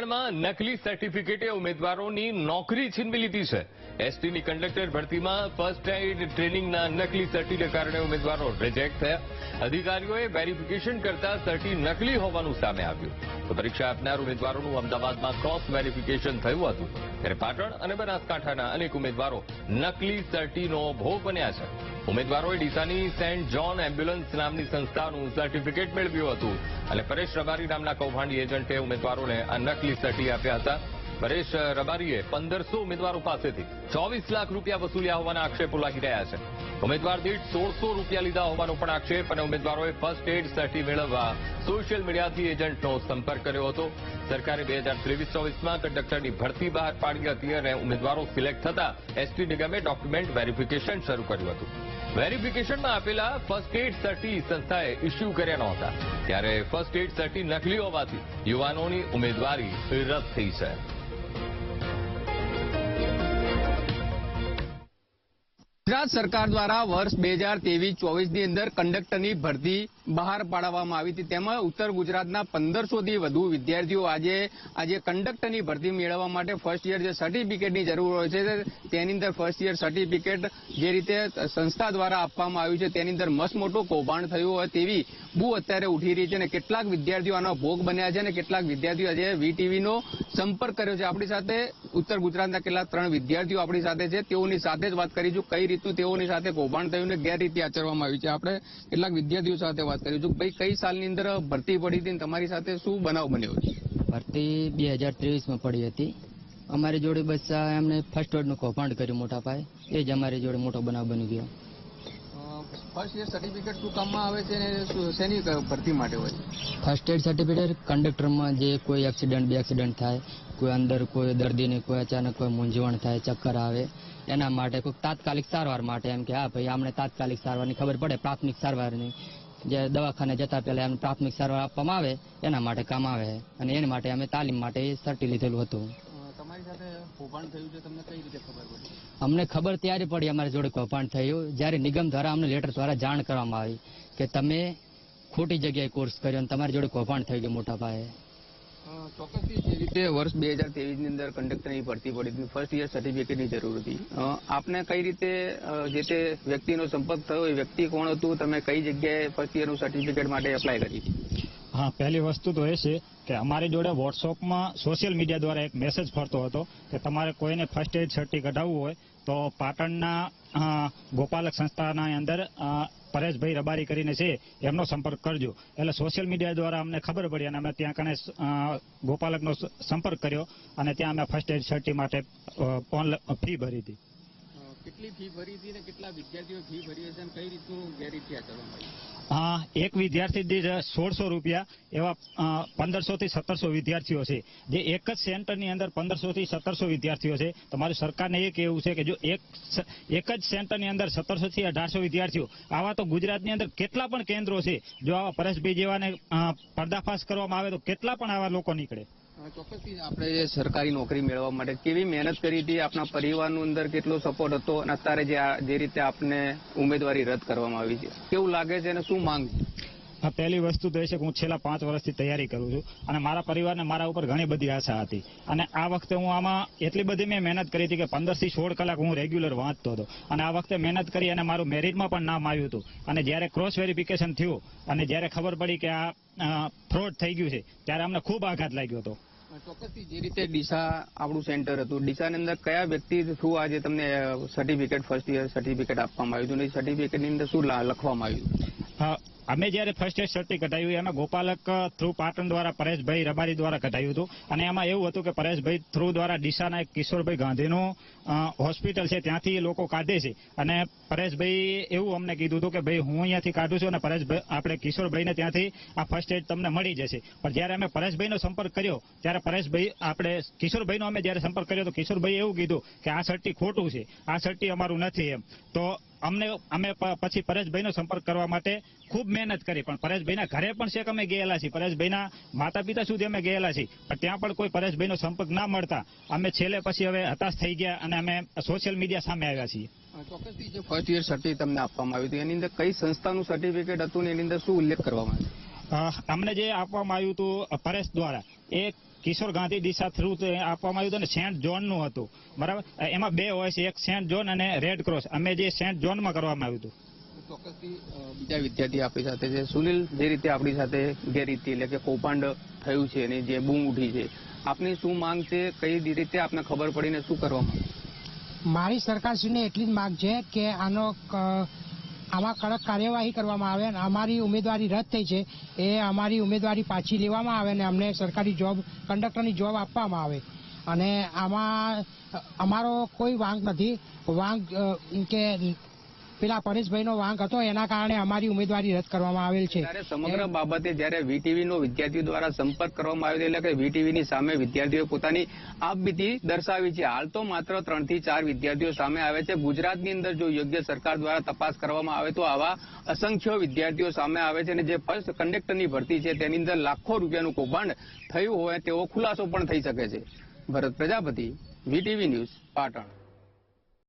પાટણમાં નકલી સર્ટિફિકેટે ઉમેદવારોની નોકરી છીનવી લીધી છે. એસટીની કંડક્ટર ભરતીમાં ફર્સ્ટ એડ ટ્રેનિંગના નકલી સર્ટીને કારણે ઉમેદવારો રિજેક્ટ થયા. અધિકારીઓએ વેરિફિકેશન કરતા સર્ટી નકલી હોવાનું સામે આવ્યું. તો પરીક્ષા આપનાર ઉમેદવારોનું અમદાવાદમાં ક્રોસ વેરિફિકેશન થયું હતું. ત્યારે પાટણ અને બનાસકાંઠાના અનેક ઉમેદવારો નકલી સર્ટીનો ભોગ બન્યા છે. ઉમેદવારોએ ડીસાની સેન્ટ જોન એમ્બ્યુલન્સ નામની સંસ્થાનું સર્ટિફિકેટ મેળવ્યું હતું. અને પરેશ રબારી નામના કૌભાંડી એજન્ટે ઉમેદવારોને આ નકલી સર્ટી આપ્યા હતા. પરેશ રબારીએ પંદરસો ઉમેદવારો પાસેથી ચોવીસ લાખ રૂપિયા વસૂલ્યા હોવાના આક્ષેપો લાગી રહ્યા છે. ઉમેદવાર દીઠ સોળસો રૂપિયા લીધા હોવાનો પણ આક્ષેપ અને ઉમેદવારોએ ફર્સ્ટ એડ સર્ટી મેળવવા સોશિયલ મીડિયાથી એજન્ટનો સંપર્ક કર્યો હતો. સરકારે બે હજાર ત્રેવીસ ચોવીસમાં કંડક્ટરની ભરતી બહાર પાડી હતી અને ઉમેદવારો સિલેક્ટ થતા એસટી નિગમે ડોક્યુમેન્ટ વેરિફિકેશન શરૂ કર્યું હતું. વેરિફિકેશનમાં આપેલા ફર્સ્ટ એડ સર્ટી સંસ્થાએ ઇસ્યુ કર્યા નહોતા. ત્યારે ફર્સ્ટ એડ સર્ટી નકલી હોવાથી યુવાનોની ઉમેદવારી રદ થઈ છે. ગુજરાત સરકાર દ્વારા વર્ષ બે હજાર ચોવીસની અંદર કંડક્ટરની ભરતી બહાર પાડવામાં આવી હતી. તેમાં ઉત્તર ગુજરાતના પંદરસોથી વધુ વિદ્યાર્થીઓ આજે આજે કંડક્ટરની ભરતી મેળવવા માટે ફર્સ્ટ યર જે સર્ટિફિકેટની જરૂર હોય છે, તેની અંદર ફર્સ્ટ યર સર્ટિફિકેટ જે રીતે સંસ્થા દ્વારા આપવામાં આવ્યું છે, તેની અંદર મસ્ત મોટું કૌભાંડ થયું હોય તેવી બુ અત્યારે ઉઠી રહી છે અને કેટલાક વિદ્યાર્થીઓ આનો ભોગ બન્યા છે અને કેટલાક વિદ્યાર્થીઓ આજે વીટીવીનો સંપર્ક કર્યો છે. આપણી સાથે ઉત્તર ગુજરાતના કેટલાક ત્રણ વિદ્યાર્થીઓ આપણી સાથે છે. તેઓની સાથે જ વાત કરીશું. કઈ રીતનું તેઓની સાથે કૌભાંડ થયું ને ગેરરીતિ આચરવામાં આવી છે? આપણે કેટલાક વિદ્યાર્થીઓ સાથે વાત કરીશું. ભાઈ, કઈ સાલની અંદર ભરતી પડી હતી તમારી સાથે શું બનાવ બન્યો છે? ભરતી બે હજાર ત્રેવીસમાં પડી હતી. અમારી જોડે બસ એમને ફર્સ્ટ એડનું કૌભાંડ કર્યું, મોટા પાયે. એ જ અમારી જોડે મોટો બનાવ બની ગયો. ફર્સ્ટ એડ સર્ટિફિકેટ કંડક્ટરમાં જે કોઈ એક્સિડન્ટ બે એક્સિડન્ટ થાય, કોઈ અંદર કોઈ દર્દીને કોઈ અચાનક કોઈ મૂંઝવણ થાય, ચક્કર આવે, એના માટે કોઈ તાત્કાલિક સારવાર માટે એમ કે, હા ભાઈ, આમને તાત્કાલિક સારવારની ખબર પડે, પ્રાથમિક સારવારની. જે દવાખાને જતા પહેલા એમને પ્રાથમિક સારવાર આપવામાં આવે, એના માટે કામ આવે. અને એના માટે અમે તાલીમ માટે સર્ટી લીધેલું હતું. કૌભાંડ થયું છે તમને કઈ રીતે ખબર પડી? અમને ખબર ત્યારે પડી અમારી જોડે કૌભાંડ થયું જ્યારે નિગમ દ્વારા અમને લેટર દ્વારા જાણ કરવામાં આવી કે તમે ખોટી જગ્યાએ કોર્સ કર્યો અને તમારી જોડે કૌભાંડ થઈ ગયું મોટા પાયે. ચોક્કસથી જે રીતે વર્ષ બે હજારની અંદર કંડક્ટરની ભરતી પડી હતી ફર્સ્ટ યર સર્ટિફિકેટની જરૂર હતી. આપને કઈ રીતે જે તે વ્યક્તિનો સંપર્ક થયો એ વ્યક્તિ કોણ હતું તમે કઈ જગ્યાએ ફર્સ્ટ યરનું સર્ટિફિકેટ માટે એપ્લાય કરી હા, પહેલી વસ્તુ તો એ છે કે અમારી જોડે વોટ્સઅપમાં સોશિયલ મીડિયા દ્વારા એક મેસેજ ફરતો હતો કે તમારે કોઈને ફર્સ્ટ એડ સર્ટી કઢાવવું હોય તો પાટણના ગોપાલક સંસ્થાના અંદર પરેશભાઈ રબારી કરીને છે, એમનો સંપર્ક કરજો. એટલે સોશિયલ મીડિયા દ્વારા અમને ખબર પડી અને અમે ત્યાં કણે ગોપાલકનો સંપર્ક કર્યો અને ત્યાં અમે ફર્સ્ટ એડ સર્ટી માટે ફી ભરી હતી. કેટલી ફી ભરી હતી ને કેટલા વિદ્યાર્થીઓ ફી ભરી હશે અને કઈ રીતનું ગેરરીતિ આચરવામાં આવી એક વિદ્યાર્થી દીઠ સોળસો રૂપિયા એવા પંદરસો થી સત્તરસો વિદ્યાર્થીઓ છે. જે એક જ સેન્ટરની અંદર પંદરસો થી સત્તરસો વિદ્યાર્થીઓ છે. તમારી સરકારને એ કહેવું છે કે જો એક એક જ સેન્ટરની અંદર સત્તરસો થી અઢારસો વિદ્યાર્થીઓ, આવા તો ગુજરાતની અંદર કેટલા પણ કેન્દ્રો છે. જો આવા પરેશભાઈ જેવાને પર્દાફાશ કરવામાં આવે તો કેટલા પણ આવા લોકો નીકળે. આપણે સરકારી નોકરી મેળવવા માટે કેવી મહેનત કરી હતી આપના પરિવારનું અંદર કેટલો સપોર્ટ હતો અને અત્યારે જે જે રીતે આપને ઉમેદવારી રદ કરવામાં આવી છે. કેવું લાગે છે અને શું માંગ છે? પહેલી વસ્તુ તો એ છે કે હું છેલ્લા પાંચ વર્ષથી તૈયારી કરું છું અને મારા પરિવારને મારા ઉપર ઘણી બધી આશા હતી. અને આ વખતે હું આમાં એટલી બધી મેં મહેનત કરી હતી કે પંદરથી સોળ કલાક હું રેગ્યુલર વાંચતો હતો. અને આ વખતે મહેનત કરી અને મારું મેરિટમાં પણ નામ આવ્યું હતું. અને જ્યારે ક્રોસ વેરિફિકેશન થયું અને જ્યારે ખબર પડી કે આ ફ્રોડ થઈ ગયું છે, ત્યારે અમને ખૂબ આઘાત લાગ્યો હતો. જે રીતે ડીસા આપણું સેન્ટર હતું, ડીસાની અંદર કયા વ્યક્તિ થ્રુ આજે તમને સર્ટિફિકેટ ફર્સ્ટ યર સર્ટિફિકેટ આપવામાં આવ્યું હતું સર્ટિફિકેટ સર્ટિફિકેટની અંદર શું લખવામાં આવ્યું અમે જ્યારે ફર્સ્ટ એડ સર્ટી કઢાવ્યું એમાં ગોપાલક થ્રુ પાટણ દ્વારા પરેશભાઈ રબારી દ્વારા કઢાવ્યું હતું. અને એમાં એવું હતું કે પરેશભાઈ થ્રુ દ્વારા ડીસાના એક કિશોરભાઈ ગાંધીનું હોસ્પિટલ છે, ત્યાંથી લોકો કાઢે છે. અને પરેશભાઈ એવું અમને કીધું હતું કે, ભાઈ, હું અહીંયાથી કાઢું છું અને પરેશભાઈ, આપણે કિશોરભાઈને ત્યાંથી આ ફર્સ્ટ એડ તમને મળી જશે. પણ જ્યારે અમે પરેશભાઈનો સંપર્ક કર્યો, ત્યારે પરેશભાઈ, આપણે કિશોરભાઈનો અમે જ્યારે સંપર્ક કર્યો, તો કિશોરભાઈ એવું કીધું કે, આ સર્ટી ખોટું છે. આ સર્ટી અમારું નથી એમ. તો અમને અમે પછી પરેશભાઈનો સંપર્ક કરવા માટે ખૂબ મહેનત કરી પણ પરેશભાઈના ઘરે પણ છેક અમે ગયેલા છીએ. પરેશભાઈના માતા પિતા સુધી અમે ગયેલા છીએ. પણ ત્યાં પણ કોઈ પરેશભાઈનો સંપર્ક ના મળતા અમે છેલ્લે પછી હવે હતાશ થઈ ગયા અને અમે સોશિયલ મીડિયા સામે આવ્યા છીએ. ચોક્કસથી જે ફર્સ્ટ યર સર્ટિ તમને આપવામાં આવ્યું હતું એની અંદર કઈ સંસ્થાનું સર્ટિફિકેટ હતું ને એની અંદર શું ઉલ્લેખ કરવામાં આવ્યો? અમને જે આપવામાં આવ્યું હતું પરેશ દ્વારા એ કિશોર ગાંધી દિશા થ્રુ આપવામાં આવ્યું હતું અને સેન્ટ જોનનું હતું. બરાબર? એમાં બે હોય છે. એક સેન્ટ જોન અને રેડ ક્રોસ. અમે જે સેન્ટ જોનમાં કરવામાં આવ્યું હતું. ચોક્કસથી બીજા વિદ્યાર્થી આપણી સાથે છે. સુનિલ જે રીતે આપણી સાથે ગેરરીતિ એટલે કે કૌભાંડ થયું છે અને જે બૂમ ઉઠી છે આપની શું માંગ છે? કઈ રીતે આપને ખબર પડીને શું કરવામાં? મારી સરકારશ્રીને એટલી જ માગ છે કે આનો આમાં કડક કાર્યવાહી કરવામાં આવે અને અમારી ઉમેદવારી રદ થઈ છે, એ અમારી ઉમેદવારી પાછી લેવામાં આવે અને અમને સરકારી જોબ, કંડક્ટરની જોબ આપવામાં આવે. અને આમાં, અમારો કોઈ વાંક નથી. વાંક કે પેલા પરેશભાઈનો વાંક હતો, એના કારણે અમારી ઉમેદવારી રદ કરવામાં આવેલ છે. સમગ્ર બાબતે જ્યારે વીટીવી નો વિદ્યાર્થીઓ દ્વારા સંપર્ક કરવામાં આવ્યો એટલે કે વીટીવી ની સામે વિદ્યાર્થીઓ પોતાની આપબીતી દર્શાવી છે. હાલ તો માત્ર ત્રણથી ચાર વિદ્યાર્થીઓ સામે આવે છે. ગુજરાતની અંદર જો યોગ્ય સરકાર દ્વારા તપાસ કરવામાં આવે તો આવા અસંખ્ય વિદ્યાર્થીઓ સામે આવે છે અને જે ફર્સ્ટ કંડક્ટરની ભરતી છે, તેની અંદર લાખો રૂપિયાનું કૌભાંડ થયું હોય તેવો ખુલાસો પણ થઈ શકે છે. Bharat Prajapati, VTV news, Patan.